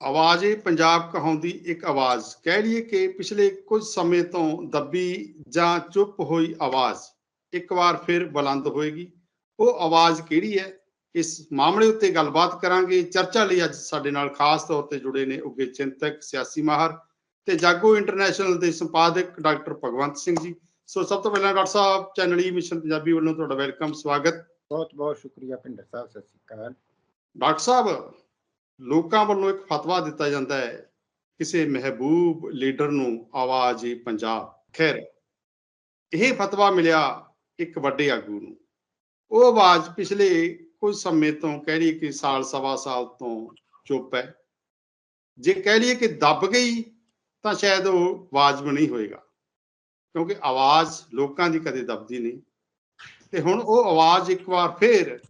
ਆਵਾਜ਼ ਪੰਜਾਬ ਕਹਾਉਂਦੀ ਇੱਕ ਆਵਾਜ਼। ਕਹਿ ਲਈਏ ਕਿ ਪਿਛਲੇ ਕੁਝ ਸਮੇਂ ਤੋਂ ਦੱਬੀ ਜਾਂ ਚੁੱਪ ਹੋਈ ਆਵਾਜ਼ ਇੱਕ ਵਾਰ ਫਿਰ ਬੁਲੰਦ ਹੋਏਗੀ। ਉਹ ਆਵਾਜ਼ ਕਿਹੜੀ ਹੈ? ਇਸ ਮਾਮਲੇ ਉੱਤੇ ਗੱਲਬਾਤ ਕਰਾਂਗੇ। ਚਰਚਾ ਲਈ ਅੱਜ ਸਾਡੇ ਨਾਲ ਖਾਸ ਤੌਰ ਤੇ ਜੁੜੇ ਨੇ ਉੱਗੇ ਚਿੰਤਕ ਸਿਆਸੀ ਮਾਹਰ ਤੇ ਜਾਗੋ ਇੰਟਰਨੈਸ਼ਨਲ ਦੇ ਸੰਪਾਦਕ ਡਾਕਟਰ ਭਗਵੰਤ ਸਿੰਘ ਜੀ। ਸੋ ਸਭ ਤੋਂ ਪਹਿਲਾਂ ਡਾਕਟਰ ਸਾਹਿਬ ਚੈਨਲ ਈ ਮਿਸ਼ਨ ਪੰਜਾਬੀ ਵੱਲੋਂ ਤੁਹਾਡਾ ਵੈਲਕਮ ਸਵਾਗਤ। ਬਹੁਤ ਬਹੁਤ ਸ਼ੁਕਰੀਆ ਭਿੰਦਰ ਸਾਹਿਬ ਸਤਿ ਸ਼੍ਰੀ ਅਕਾਲ। ਡਾਕਟਰ ਸਾਹਿਬ ਲੋਕਾਂ ਵੱਲੋਂ ਇੱਕ ਫਤਵਾ ਦਿੱਤਾ ਜਾਂਦਾ ਹੈ, ਕਿਸੇ ਮਹਿਬੂਬ ਲੀਡਰ ਨੂੰ ਆਵਾਜ਼ ਏ ਪੰਜਾਬ, ਖੈਰ। ਇਹ ਫਤਵਾ ਮਿਲਿਆ ਇੱਕ ਵੱਡੇ ਆਗੂ ਨੂੰ। ਉਹ ਆਵਾਜ਼ ਪਿਛਲੇ ਕੁਝ ਸਮੇਂ ਤੋਂ ਕਹਿ ਲਈਏ ਕਿ ਸਾਲ ਸਵਾ ਸਾਲ ਤੋਂ ਚੁੱਪ ਹੈ। ਜੇ ਕਹਿ ਲਈਏ ਕਿ ਦੱਬ ਗਈ, ਤਾਂ ਸ਼ਾਇਦ ਉਹ ਆਵਾਜ਼ ਵੀ ਨਹੀਂ ਹੋਏਗਾ। ਕਿਉਂਕਿ ਆਵਾਜ਼ ਲੋਕਾਂ ਦੀ ਕਦੇ ਦੱਬਦੀ ਨਹੀਂ। ਤੇ ਹੁਣ ਉਹ ਆਵਾਜ਼ ਇੱਕ ਵਾਰ ਫੇਰ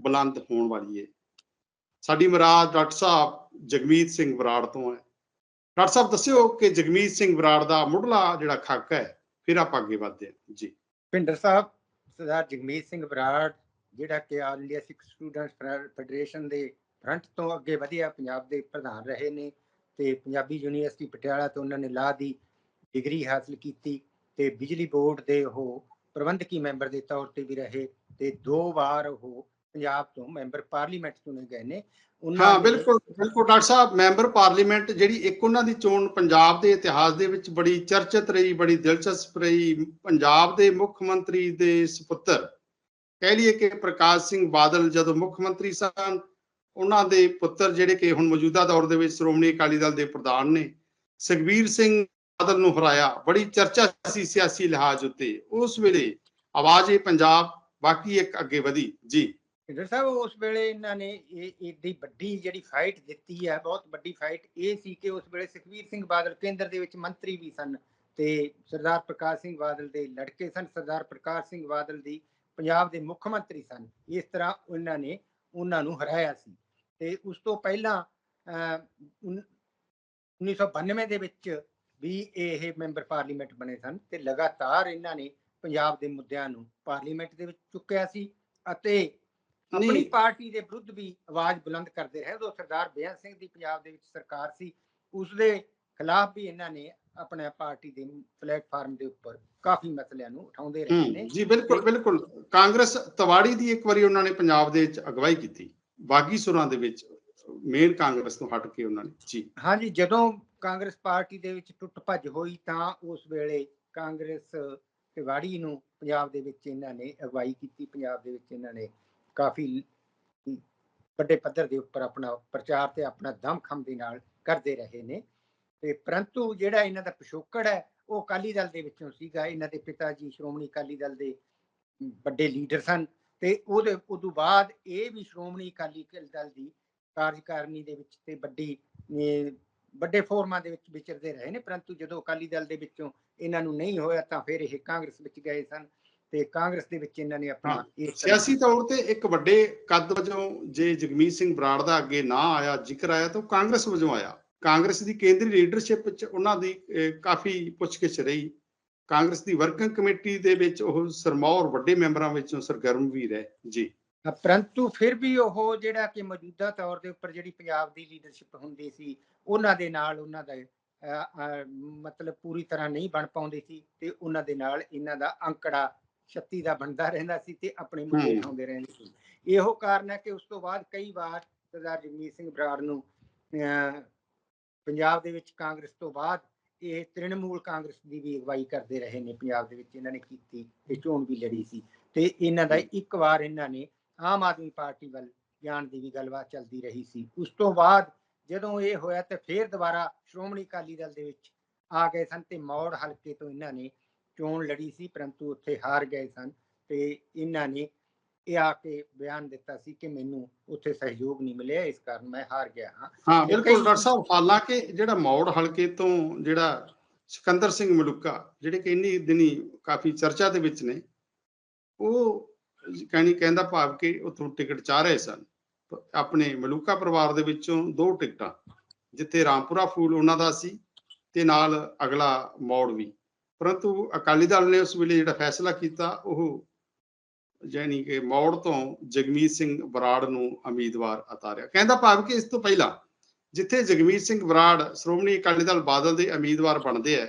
ਬੁਲੰਦ ਹੋਣ ਵਾਲੀ ਹੈ। ਸਾਡੀ ਮਰਾਦ ਡਾਕਟਰ ਸਾਹਿਬ ਜਗਮੀਤ ਸਿੰਘ ਬਰਾੜ ਤੋਂ ਹੈ। ਡਾਕਟਰ ਸਾਹਿਬ, ਦੱਸਿਓ ਕਿ ਜਗਮੀਤ ਸਿੰਘ ਬਰਾੜ ਦਾ ਮੁੱਢਲਾ ਜਿਹੜਾ ਖਾਕਾ ਹੈ, ਫਿਰ ਆਪਾਂ ਅੱਗੇ ਵਧਦੇ ਹਾਂ। ਜੀ। ਭਿੰਦਰ ਸਾਹਿਬ, ਸਰਦਾਰ ਜਗਮੀਤ ਸਿੰਘ ਬਰਾੜ ਜਿਹੜਾ ਕਿ all India Sikh students federation ਦੇ ਫਰੰਟ ਤੋਂ ਅੱਗੇ ਵਧਿਆ, ਪੰਜਾਬ ਦੇ ਪ੍ਰਧਾਨ ਰਹੇ ਨੇ ਤੇ ਪੰਜਾਬੀ ਯੂਨੀਵਰਸਿਟੀ ਪਟਿਆਲਾ ਤੋਂ ਉਹਨਾਂ ਨੇ ਲਾਅ ਦੀ ਡਿਗਰੀ ਹਾਸਲ ਕੀਤੀ ਤੇ ਬਿਜਲੀ ਬੋਰਡ ਦੇ ਉਹ ਪ੍ਰਬੰਧਕੀ ਮੈਂਬਰ ਦੇ ਤੌਰ ਤੇ ਵੀ ਰਹੇ ਤੇ ਦੋ ਵਾਰ ਉਹ ਪੰਜਾਬ ਤੋਂ ਮੈਂਬਰ ਪਾਰਲੀਮੈਂਟ ਚੁਣੇ ਗਏ ਨੇ ਹਾਂ ਬਿਲਕੁਲ ਬਿਲਕੁਲ ਡਾਕਟਰ ਸਾਹਿਬ ਮੈਂਬਰ ਪਾਰਲੀਮੈਂਟ ਜਿਹੜੀ ਇੱਕ ਉਹਨਾਂ ਦੀ ਚੋਣ ਪੰਜਾਬ ਦੇ ਇਤਿਹਾਸ ਦੇ ਵਿੱਚ ਬੜੀ ਚਰਚਿਤ ਰਹੀ ਬੜੀ ਦਿਲਚਸਪ ਰਹੀ ਪੰਜਾਬ ਦੇ ਮੁੱਖ ਮੰਤਰੀ ਦੇ ਸੁਪੁੱਤਰ। ਕਹਿ ਲਈਏ ਕਿ ਪ੍ਰਕਾਸ਼ ਸਿੰਘ ਬਾਦਲ ਜਦੋਂ ਮੁੱਖ ਮੰਤਰੀ ਸਨ ਉਹਨਾਂ ਦੇ ਪੁੱਤਰ ਜਿਹੜੇ ਕਿ ਹੁਣ ਮੌਜੂਦਾ ਦੌਰ ਦੇ ਵਿੱਚ ਸ਼੍ਰੋਮਣੀ ਅਕਾਲੀ ਦਲ ਦੇ ਪ੍ਰਧਾਨ ਨੇ ਸੁਖਬੀਰ ਸਿੰਘ ਬਾਦਲ ਨੂੰ ਹਰਾਇਆ। ਬੜੀ ਚਰਚਾ ਸੀ ਸਿਆਸੀ ਲਿਹਾਜ਼ ਉੱਤੇ। ਉਸ ਵੇਲੇ ਆਵਾਜ਼ ਇਹ ਪੰਜਾਬ ਬਾਕੀ ਇੱਕ ਅੱਗੇ ਵਧੀ। ਜੀ। ਡਾਕਟਰ ਸਾਹਿਬ ਉਸ ਵੇਲੇ ਇਹਨਾਂ ਨੇ ਇਹ ਏਡੀ ਵੱਡੀ ਜਿਹੜੀ ਫਾਈਟ ਦਿੱਤੀ ਹੈ ਬਹੁਤ ਵੱਡੀ ਫਾਈਟ ਇਹ ਸੀ ਕਿ ਉਸ ਵੇਲੇ ਸੁਖਵੀਰ ਸਿੰਘ ਬਾਦਲ ਕੇਂਦਰ ਦੇ ਵਿੱਚ ਮੰਤਰੀ ਵੀ ਸਨ ਤੇ ਸਰਦਾਰ ਪ੍ਰਕਾਸ਼ ਸਿੰਘ ਬਾਦਲ ਦੇ ਲੜਕੇ ਸਨ। ਸਰਦਾਰ ਪ੍ਰਕਾਸ਼ ਸਿੰਘ ਬਾਦਲ ਦੀ ਪੰਜਾਬ ਦੇ ਮੁੱਖ ਮੰਤਰੀ ਸਨ। ਇਸ ਤਰ੍ਹਾਂ ਉਹਨਾਂ ਨੇ ਉਹਨਾਂ ਨੂੰ ਹਰਾਇਆ ਸੀ ਤੇ ਉਸ ਤੋਂ ਪਹਿਲਾਂ ਅਹ, ਉਨ- 1992 ਦੇ ਵਿੱਚ ਵੀ ਇਹ ਮੈਂਬਰ ਪਾਰਲੀਮੈਂਟ ਬਣੇ ਸਨ ਤੇ ਲਗਾਤਾਰ ਇਹਨਾਂ ਨੇ ਪੰਜਾਬ ਦੇ ਮੁੱਦਿਆਂ ਨੂੰ ਪਾਰਲੀਮੈਂਟ ਦੇ ਵਿੱਚ ਚੁੱਕਿਆ ਸੀ ਅਤੇ ਆਪਣੀ। ਪਾਰਟੀ ਦੇ ਵਿਰੁੱਧ ਵੀ ਆਵਾਜ਼ ਬੁਲੰਦ ਕਰਦੇ ਰਹੇ। ਜਦੋਂ ਸਰਦਾਰ ਬੇਅੰਤ ਸਿੰਘ ਦੀ ਪੰਜਾਬ ਦੇ ਵਿੱਚ ਸਰਕਾਰ ਸੀ। ਉਸ ਦੇ ਖਿਲਾਫ ਵੀ ਇਹਨਾਂ ਨੇ ਆਪਣਾ ਪਾਰਟੀ ਦੇ ਪਲੇਟਫਾਰਮ ਦੇ ਉੱਪਰ ਕਾਫੀ ਮਸਲਿਆਂ ਨੂੰ ਉਠਾਉਂਦੇ ਰਹੇ ਨੇ। ਜੀ ਬਿਲਕੁਲ ਬਿਲਕੁਲ। ਕਾਂਗਰਸ ਤਵਾੜੀ ਦੀ ਇੱਕ ਵਾਰੀ ਉਹਨਾਂ ਨੇ ਪੰਜਾਬ ਦੇ ਵਿੱਚ ਅਗਵਾਈ ਕੀਤੀ। ਬਾਗੀ ਸੁਰਾਂ ਦੇ ਵਿੱਚ ਮੇਨ ਕਾਂਗਰਸ ਤੋਂ ਹਟ ਕੇ ਉਹਨਾਂ ਨੇ ਜੀ। ਹਾਂਜੀ ਜਦੋਂ ਕਾਂਗਰਸ ਪਾਰਟੀ ਦੇ ਵਿੱਚ ਟੁੱਟ ਭੱਜ ਹੋਈ ਤਾਂ ਉਸ ਵੇਲੇ ਕਾਂਗਰਸ ਤਿਵਾੜੀ ਨੂੰ ਪੰਜਾਬ ਦੇ ਵਿੱਚ ਇਹਨਾਂ ਨੇ ਅਗਵਾਈ ਕੀਤੀ। ਪੰਜਾਬ ਦੇ ਵਿੱਚ ਇਹਨਾਂ ਨੇ ਕਾਫੀ ਵੱਡੇ ਪੱਧਰ ਦੇ ਉੱਪਰ ਆਪਣਾ ਪ੍ਰਚਾਰ ਤੇ ਆਪਣਾ ਦਮਖਮ ਦੇ ਨਾਲ ਕਰਦੇ ਰਹੇ ਨੇ। ਤੇ ਪਰੰਤੂ ਜਿਹੜਾ ਇਹਨਾਂ ਦਾ ਪਿਛੋਕੜ ਹੈ, ਉਹ ਅਕਾਲੀ ਦਲ ਦੇ ਵਿੱਚੋਂ ਸੀਗਾ। ਇਹਨਾਂ ਦੇ ਪਿਤਾ ਜੀ ਸ਼੍ਰੋਮਣੀ ਅਕਾਲੀ ਦਲ ਦੇ ਵੱਡੇ ਲੀਡਰ ਸਨ ਤੇ ਉਹਦੇ ਉਦੋਂ ਬਾਅਦ ਇਹ ਵੀ ਸ਼੍ਰੋਮਣੀ ਅਕਾਲੀ ਦਲ ਦੀ ਕਾਰਜਕਾਰਨੀ ਦੇ ਵਿੱਚ ਤੇ ਵੱਡੀ ਵੱਡੇ ਫੋਰਮਾਂ ਦੇ ਵਿੱਚ ਵਿਚਰਦੇ ਰਹੇ ਨੇ। ਪਰੰਤੂ ਜਦੋਂ ਅਕਾਲੀ ਦਲ ਦੇ ਵਿੱਚੋਂ ਇਹਨਾਂ ਨੂੰ ਨਹੀਂ ਹੋਇਆ ਤਾਂ ਫਿਰ ਇਹ ਕਾਂਗਰਸ ਵਿੱਚ ਗਏ ਸਨ। ਤੇ ਕਾਂਗਰਸ ਦੇ ਵਿੱਚ ਇਹਨਾਂ ਨੇ ਆਪਣਾ ਸਿਆਸੀ ਤੌਰ ਤੇ ਇੱਕ ਵੱਡੇ ਕੱਦ ਵਜੋਂ ਜੇ ਜਗਮੀਤ ਸਿੰਘ ਬਰਾੜ ਦਾ ਅੱਗੇ ਨਾ ਆਇਆ ਜ਼ਿਕਰ ਆਇਆ ਤਾਂ ਕਾਂਗਰਸ ਵਜੋਂ ਆਇਆ। ਕਾਂਗਰਸ ਦੀ ਕੇਂਦਰੀ ਲੀਡਰਸ਼ਿਪ ਵਿੱਚ ਉਹਨਾਂ ਦੀ ਕਾਫੀ ਪੁੱਛਗਿੱਛ ਰਹੀ। ਕਾਂਗਰਸ ਦੀ ਵਰਕਿੰਗ ਕਮੇਟੀ ਦੇ ਵਿੱਚ ਉਹ ਸਰਮੌਰ ਵੱਡੇ ਮੈਂਬਰਾਂ ਵਿੱਚੋਂ ਸਰਗਰਮ ਵੀ ਰਹੇ ਜੀ ਪਰੰਤੂ ਫਿਰ ਵੀ ਉਹ ਜਿਹੜਾ ਕਿ ਮੌਜੂਦਾ ਤੌਰ ਦੇ ਉੱਪਰ ਜਿਹੜੀ ਪੰਜਾਬ ਦੀ ਲੀਡਰਸ਼ਿਪ ਹੁੰਦੀ ਸੀ ਉਹਨਾਂ ਦੇ ਨਾਲ ਉਹਨਾਂ ਦਾ ਮਤਲਬ ਪੂਰੀ ਤਰ੍ਹਾਂ ਨਹੀਂ ਬਣ ਪਾਉਂਦੀ ਸੀ ਤੇ ਉਹਨਾਂ ਦੇ ਨਾਲ ਇਹਨਾਂ ਦਾ ਅੰਕੜਾ 36 ਦਾ ਬਣਦਾ ਰਹਿੰਦਾ ਸੀ ਤੇ ਆਪਣੇ ਮੁੱਦੇ। ਉਠਾਉਂਦੇ ਰਹਿੰਦੇ ਸੀ। ਇਹੋ ਕਾਰਨ ਹੈ ਕਿ ਉਸ ਤੋਂ ਬਾਅਦ ਕਈ ਵਾਰ ਸਰਦਾਰ ਜਗਮੀਤ ਸਿੰਘ ਬਰਾੜ ਨੂੰ ਪੰਜਾਬ ਦੇ ਵਿੱਚ ਕਾਂਗਰਸ ਤੋਂ ਬਾਅਦ ਇਹ ਤ੍ਰਿਣਮੂਲ ਕਾਂਗਰਸ ਦੀ ਵੀ ਅਗਵਾਈ ਕਰਦੇ ਰਹੇ ਨੇ ਪੰਜਾਬ ਦੇ ਵਿੱਚ। ਇਹਨਾਂ ਨੇ ਕੀਤੀ ਤੇ ਚੋਣ ਵੀ ਲੜੀ ਸੀ ਤੇ ਇਹਨਾਂ ਦਾ ਇੱਕ ਵਾਰ ਇਹਨਾਂ ਨੇ ਆਮ ਆਦਮੀ ਪਾਰਟੀ ਵੱਲ ਜਾਣ ਦੀ ਵੀ ਗੱਲਬਾਤ ਚੱਲਦੀ ਰਹੀ ਸੀ। ਉਸ ਤੋਂ ਬਾਅਦ ਜਦੋਂ ਇਹ ਹੋਇਆ ਤੇ ਫਿਰ ਦੁਬਾਰਾ ਸ਼੍ਰੋਮਣੀ ਅਕਾਲੀ ਦਲ ਦੇ ਵਿੱਚ ਆ ਗਏ ਸਨ ਤੇ ਮੌੜ ਹਲਕੇ ਤੋਂ ਇਹਨਾਂ ਨੇ ਚੋਣ ਲੜੀ ਸੀ ਪਰੰਤੂ ਉੱਥੇ ਹਾਰ ਗਏ ਸਨ ਤੇ ਇਹਨਾਂ ਨੇ ਇਹ ਆ ਕੇ ਬਿਆਨ ਦਿੱਤਾ ਸੀ ਕਿ ਮੈਨੂੰ ਉੱਥੇ ਸਹਿਯੋਗ ਨਹੀਂ ਮਿਲਿਆ ਇਸ ਕਾਰਨ ਮੈਂ ਹਾਰ ਗਿਆ ਹਾਂ। ਹਾਂ ਬਿਲਕੁਲ ਡਾਕਟਰ ਸਾਹਿਬ ਹਾਲਾਂਕਿ ਜਿਹੜਾ ਮੌੜ ਹਲਕੇ ਤੋਂ ਜਿਹੜਾ ਸਿਕੰਦਰ ਸਿੰਘ ਮਲੂਕਾ ਜਿਹੜੇ ਕਿ ਇੰਨੀ ਦਿਨੀ ਕਾਫੀ ਚਰਚਾ ਦੇ ਵਿੱਚ ਨੇ ਉਹ ਕਹਿਣੀ ਕਹਿੰਦਾ ਭਾਵ ਕਿ ਉਥੋਂ ਟਿਕਟ ਚਾਹ ਰਹੇ ਸਨ। ਆਪਣੇ ਮਲੂਕਾ ਪਰਿਵਾਰ ਦੇ ਵਿੱਚੋਂ ਦੋ ਟਿਕਟਾਂ ਜਿੱਥੇ ਰਾਮਪੁਰਾ ਫੂਲ ਉਹਨਾਂ ਦਾ ਸੀ ਤੇ ਨਾਲ ਅਗਲਾ ਮੌੜ ਵੀ। ਪਰੰਤੂ ਅਕਾਲੀ ਦਲ ਨੇ ਉਸ ਵੇਲੇ ਜਿਹੜਾ ਫੈਸਲਾ ਕੀਤਾ, ਉਹ ਯਾਨੀ ਕਿ ਮੌੜ ਤੋਂ ਜਗਮੀਤ ਸਿੰਘ ਬਰਾੜ ਨੂੰ ਉਮੀਦਵਾਰ ਉਤਾਰਿਆ। ਕਹਿੰਦਾ ਭਾਵ ਕਿ ਇਸ ਤੋਂ ਪਹਿਲਾਂ ਜਿੱਥੇ ਜਗਮੀਤ ਸਿੰਘ ਬਰਾੜ ਸ਼੍ਰੋਮਣੀ ਅਕਾਲੀ ਦਲ ਬਾਦਲ ਦੇ ਉਮੀਦਵਾਰ ਬਣਦੇ ਆ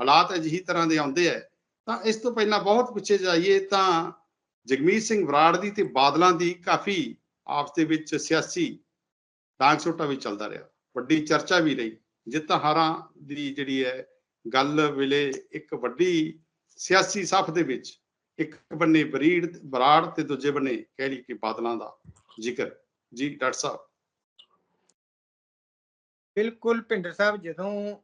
ਹਾਲਾਤ ਅਜਿਹੀ ਤਰ੍ਹਾਂ ਦੇ ਆਉਂਦੇ ਆ ਤਾਂ ਇਸ ਤੋਂ ਪਹਿਲਾਂ ਬਹੁਤ ਪਿੱਛੇ ਜਾਈਏ ਤਾਂ ਜਗਮੀਤ ਸਿੰਘ ਬਰਾੜ ਦੀ ਤੇ ਬਾਦਲਾਂ ਦੀ ਕਾਫੀ ਆਪਸ ਦੇ ਵਿੱਚ ਸਿਆਸੀ ਡਾਂਗ ਛੋਟਾ ਵੀ ਚੱਲਦਾ ਰਿਹਾ। ਵੱਡੀ ਚਰਚਾ ਵੀ ਰਹੀ। ਜਿੱਤ ਹਾਰਾਂ ਦੀ ਜਿਹੜੀ ਹੈ ਗੱਲ ਵੇਲੇ ਇੱਕ ਵੱਡੀ ਸਿਆਸੀ ਸਫ ਦੇ ਵਿੱਚ ਇੱਕ ਬੰਨੇ ਬਰੀੜ ਬਰਾੜ ਤੇ ਦੂਜੇ ਬੰਨੇ ਕਹਿ ਲਈ ਕਿ ਬਾਦਲਾਂ ਦਾ ਜ਼ਿਕਰ। ਜੀ ਡਾਕਟਰ ਸਾਹਿਬ। ਬਿਲਕੁਲ ਭਿੰਡਰ ਸਾਹਿਬ ਜਦੋਂ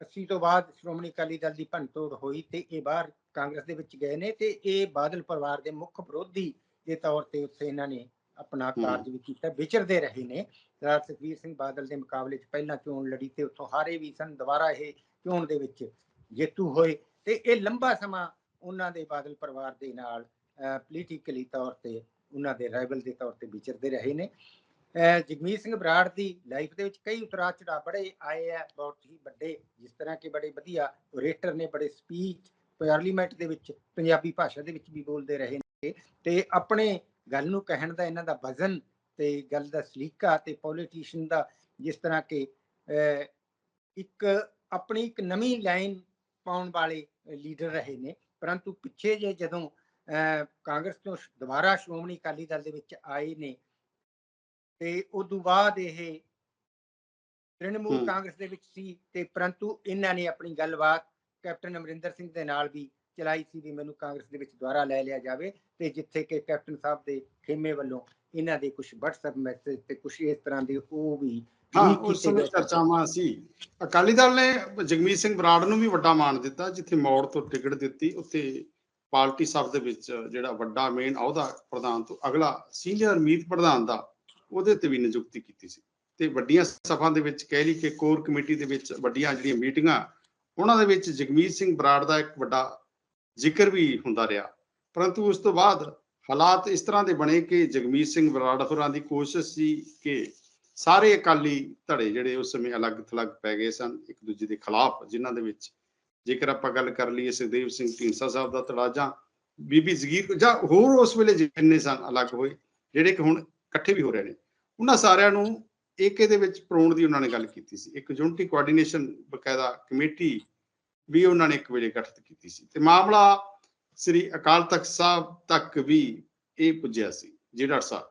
80 ਤੋਂ ਬਾਅਦ ਸ਼੍ਰੋਮਣੀ ਅਕਾਲੀ ਦਲ ਦੀ ਭੰਨਤੋੜ ਹੋਈ ਤੇ ਇਹ ਬਾਹਰ ਕਾਂਗਰਸ ਦੇ ਵਿੱਚ ਗਏ ਨੇ ਤੇ ਇਹ ਬਾਦਲ ਪਰਿਵਾਰ ਦੇ ਮੁੱਖ ਵਿਰੋਧੀ ਦੇ ਤੌਰ ਤੇ ਉੱਥੇ ਇਹਨਾਂ ਨੇ ਆਪਣਾ। ਕਾਰਜ ਵੀ ਕੀਤਾ ਵਿਚਰਦੇ ਰਹੇ ਨੇ। ਸਰਦਾਰ ਸੁਖਬੀਰ ਸਿੰਘ ਬਾਦਲ ਦੇ ਮੁਕਾਬਲੇ 'ਚ ਪਹਿਲਾਂ ਚੋਣ ਲੜੀ ਤੇ ਉੱਥੋਂ ਹਾਰੇ ਵੀ ਸਨ ਦੁਬਾਰਾ ਇਹ ਚੋਣ ਦੇ ਵਿੱਚ ਜੇਤੂ ਹੋਏ ਤੇ ਇਹ ਲੰਬਾ ਸਮਾਂ ਉਹਨਾਂ ਦੇ ਬਾਦਲ ਪਰਿਵਾਰ ਦੇ ਨਾਲ ਪੋਲੀਟੀਕਲੀ ਤੌਰ ਤੇ ਉਹਨਾਂ ਦੇ ਰਾਈਵਲ ਦੇ ਤੌਰ ਤੇ ਵਿਚਰਦੇ ਰਹੇ ਨੇ। ਜਗਮੀਤ ਸਿੰਘ ਬਰਾੜ ਦੀ ਲਾਈਫ ਦੇ ਵਿੱਚ ਕਈ ਉਤਰਾਅ ਚੜਾਅ ਬੜੇ ਆਏ ਆ ਬਹੁਤ ਹੀ ਵੱਡੇ ਜਿਸ ਤਰ੍ਹਾਂ ਕਿ ਬੜੇ ਵਧੀਆ ਓਰੇਟਰ ਨੇ ਬੜੇ ਸਪੀਚ ਪਾਰਲੀਮੈਂਟ ਦੇ ਵਿੱਚ ਪੰਜਾਬੀ ਭਾਸ਼ਾ ਦੇ ਵਿੱਚ ਵੀ ਬੋਲਦੇ ਰਹੇ ਨੇ। ਤੇ ਆਪਣੇ ਗੱਲ ਨੂੰ ਕਹਿਣ ਦਾ ਇਹਨਾਂ ਦਾ ਵਜ਼ਨ ਤੇ ਗੱਲ ਦਾ ਸਲੀਕਾ ਤੇ ਪੋਲੀਟੀਸ਼ੀਅਨ ਦਾ ਜਿਸ ਤਰ੍ਹਾਂ ਕਿ ਅਹ, ਇੱਕ ਆਪਣੀ ਇੱਕ ਨਵੀਂ ਲਾਈਨ ਪਾਉਣ ਵਾਲੇ ਲੀਡਰ ਰਹੇ ਨੇ ਪਰੰਤੂ ਪਿੱਛੇ ਜੇ ਜਦੋਂ ਕਾਂਗਰਸ ਤੋਂ ਦੁਬਾਰਾ ਸ਼੍ਰੋਮਣੀ ਅਕਾਲੀ ਦਲ ਦੇ ਵਿੱਚ ਆਏ ਨੇ ਤੇ ਉਦੋਂ ਬਾਅਦ ਇਹ ਤ੍ਰਿਣਮੂਲ। ਕਾਂਗਰਸ ਦੇ ਵਿੱਚ ਸੀ ਤੇ ਪਰੰਤੂ ਇਹਨਾਂ ਨੇ ਆਪਣੀ ਗੱਲਬਾਤ ਕੈਪਟਨ ਅਮਰਿੰਦਰ ਸਿੰਘ ਦੇ ਨਾਲ ਵੀ ਚਲਾਈ ਸੀ ਵੀ ਮੈਨੂੰ ਕਾਂਗਰਸ ਦੇ ਵਿੱਚ ਦੁਬਾਰਾ ਲੈ ਲਿਆ ਜਾਵੇ ਤੇ ਜਿੱਥੇ ਕਿ ਕੈਪਟਨ ਸਾਹਿਬ ਦੇ ਖੇਮੇ ਵੱਲੋਂ ਇਹਨਾਂ ਦੇ ਕੁਝ WhatsApp ਮੈਸੇਜ ਤੇ ਕੁਝ ਇਸ ਤਰ੍ਹਾਂ ਦੇ ਉਹ ਵੀ ਹਾਂ ਉਸ ਸਮੇਂ। ਚਰਚਾਵਾਂ ਸੀ। ਅਕਾਲੀ ਦਲ ਨੇ ਜਗਮੀਤ ਸਿੰਘ ਬਰਾੜ ਨੂੰ ਵੀ ਵੱਡਾ ਮਾਣ ਦਿੱਤਾ ਜਿੱਥੇ ਮੌੜ ਤੋਂ ਟਿਕਟ ਦਿੱਤੀ ਉੱਥੇ ਪਾਰਟੀ ਸਭ ਦੇ ਵਿੱਚ ਜਿਹੜਾ ਵੱਡਾ ਮੇਨ ਅਹੁਦਾ ਪ੍ਰਧਾਨ ਤੋਂ ਅਗਲਾ ਸੀਨੀਅਰ ਮੀਤ ਪ੍ਰਧਾਨ ਦਾ ਉਹਦੇ ਤੇ ਵੀ ਨਿਯੁਕਤੀ ਕੀਤੀ ਸੀ। ਤੇ ਵੱਡੀਆਂ ਸਭਾ ਦੇ ਵਿੱਚ ਕਹਿ ਲਈ ਕਿ ਕੋਰ ਕਮੇਟੀ ਦੇ ਵਿੱਚ ਵੱਡੀਆਂ ਜਿਹੜੀਆਂ ਮੀਟਿੰਗਾਂ ਉਹਨਾਂ ਦੇ ਵਿੱਚ ਜਗਮੀਤ ਸਿੰਘ ਬਰਾੜ ਦਾ ਇੱਕ ਵੱਡਾ ਜ਼ਿਕਰ ਵੀ ਹੁੰਦਾ ਰਿਹਾ। ਪਰੰਤੂ ਉਸ ਤੋਂ ਬਾਅਦ ਹਾਲਾਤ ਇਸ ਤਰ੍ਹਾਂ ਦੇ ਬਣੇ ਕਿ ਜਗਮੀਤ ਸਿੰਘ ਬਰਾੜ ਹੋਰਾਂ ਦੀ ਕੋਸ਼ਿਸ਼ ਸੀ ਕਿ ਸਾਰੇ ਅਕਾਲੀ ਧੜੇ ਜਿਹੜੇ ਉਸ ਸਮੇਂ ਅਲੱਗ ਥਲੱਗ ਪੈ ਗਏ ਸਨ, ਇੱਕ ਦੂਜੇ ਦੇ ਖਿਲਾਫ, ਜਿਨ੍ਹਾਂ ਦੇ ਵਿੱਚ ਜੇਕਰ ਆਪਾਂ ਗੱਲ ਕਰ ਲਈਏ ਸੁਖਦੇਵ ਸਿੰਘ ਢੀਂਡਸਾ ਸਾਹਿਬ ਦਾ ਧੜਾ ਜਾਂ ਬੀਬੀ ਜ਼ਗੀਰ ਜਾਂ ਹੋਰ ਉਸ ਵੇਲੇ ਜਿੰਨੇ ਸਨ ਅਲੱਗ ਹੋਏ, ਜਿਹੜੇ ਕਿ ਹੁਣ ਇਕੱਠੇ ਵੀ ਹੋ ਰਹੇ ਨੇ, ਉਹਨਾਂ ਸਾਰਿਆਂ ਨੂੰ ਏਕੇ ਦੇ ਵਿੱਚ ਪਰੋਣ ਦੀ ਉਹਨਾਂ ਨੇ ਗੱਲ ਕੀਤੀ ਸੀ। ਇੱਕ ਯੂਨਿਟੀ ਕੋਆਰਡੀਨੇਸ਼ਨ ਬਕਾਇਦਾ ਕਮੇਟੀ ਵੀ ਉਹਨਾਂ ਨੇ ਇੱਕ ਵੇਲੇ ਗਠਿਤ ਕੀਤੀ ਸੀ। ਤੇ ਮਾਮਲਾ ਸ੍ਰੀ ਅਕਾਲ ਤਖਤ ਸਾਹਿਬ ਤੱਕ ਵੀ ਇਹ ਪੁੱਜਿਆ ਸੀ, ਜਿਹੜਾ ਸਾਹਿਬ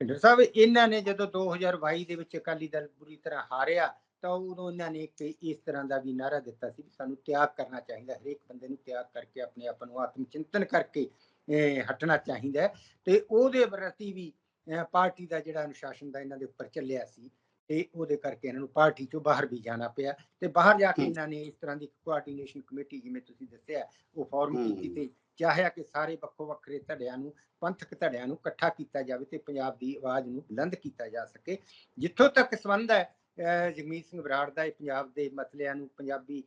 ਭਿੰਡਰ ਸਾਹਿਬ ਇਹਨਾਂ ਨੇ ਜਦੋਂ 2022 ਦੇ ਵਿੱਚ ਅਕਾਲੀ ਦਲ ਬੁਰੀ ਤਰ੍ਹਾਂ ਹਾਰਿਆ ਤਾਂ ਉਦੋਂ ਇਹਨਾਂ ਨੇ ਇੱਕ ਇਸ ਤਰ੍ਹਾਂ ਦਾ ਵੀ ਨਾਰਾ ਦਿੱਤਾ ਸੀ ਵੀ ਸਾਨੂੰ ਤਿਆਗ ਕਰਨਾ ਚਾਹੀਦਾ ਹਰੇਕ ਬੰਦੇ ਨੂੰ ਤਿਆਗ ਕਰਕੇ ਆਪਣੇ ਆਪ ਨੂੰ ਆਤਮ ਚਿੰਤਨ ਕਰਕੇ ਅਹ, ਹਟਣਾ ਚਾਹੀਦਾ ਤੇ ਉਹਦੇ ਪ੍ਰਤੀ ਵੀ ਅਹ, ਪਾਰਟੀ ਦਾ ਜਿਹੜਾ ਅਨੁਸ਼ਾਸਨ ਦਾ ਇਹਨਾਂ ਦੇ ਉੱਪਰ ਚੱਲਿਆ ਸੀ ਤੇ ਉਹਦੇ ਕਰਕੇ ਇਹਨਾਂ ਨੂੰ ਪਾਰਟੀ ਚੋਂ ਬਾਹਰ ਵੀ ਜਾਣਾ ਪਿਆ ਤੇ ਬਾਹਰ ਜਾ ਕੇ। ਇਹਨਾਂ ਨੇ ਇਸ ਤਰ੍ਹਾਂ ਦੀ ਕੋਆਰਡੀਨੇਸ਼ਨ ਕਮੇਟੀ ਜਿਵੇਂ ਤੁਸੀਂ ਦੱਸਿਆ ਉਹ ਫਾਰਮ। ਕੀਤੀ ਤੇ ਚਾਹਿਆ ਕਿ ਸਾਰੇ ਵੱਖੋ ਵੱਖਰੇ ਧੜਿਆਂ ਨੂੰ ਪੰਥਕ ਧੜਿਆਂ ਨੂੰ ਇਕੱਠਾ ਕੀਤਾ ਜਾਵੇ ਤੇ ਪੰਜਾਬ ਦੀ ਆਵਾਜ਼ ਨੂੰ ਬੁਲੰਦ ਕੀਤਾ ਜਾ ਸਕੇ ਜਿੱਥੋਂ ਤੱਕ ਸੰਬੰਧ ਹੈ ਜਗਮੀਤ ਸਿੰਘ ਬਰਾੜ ਦਾ ਇਹ ਪੰਜਾਬ ਦੇ ਮਸਲਿਆਂ ਨੂੰ ਪੰਜਾਬੀ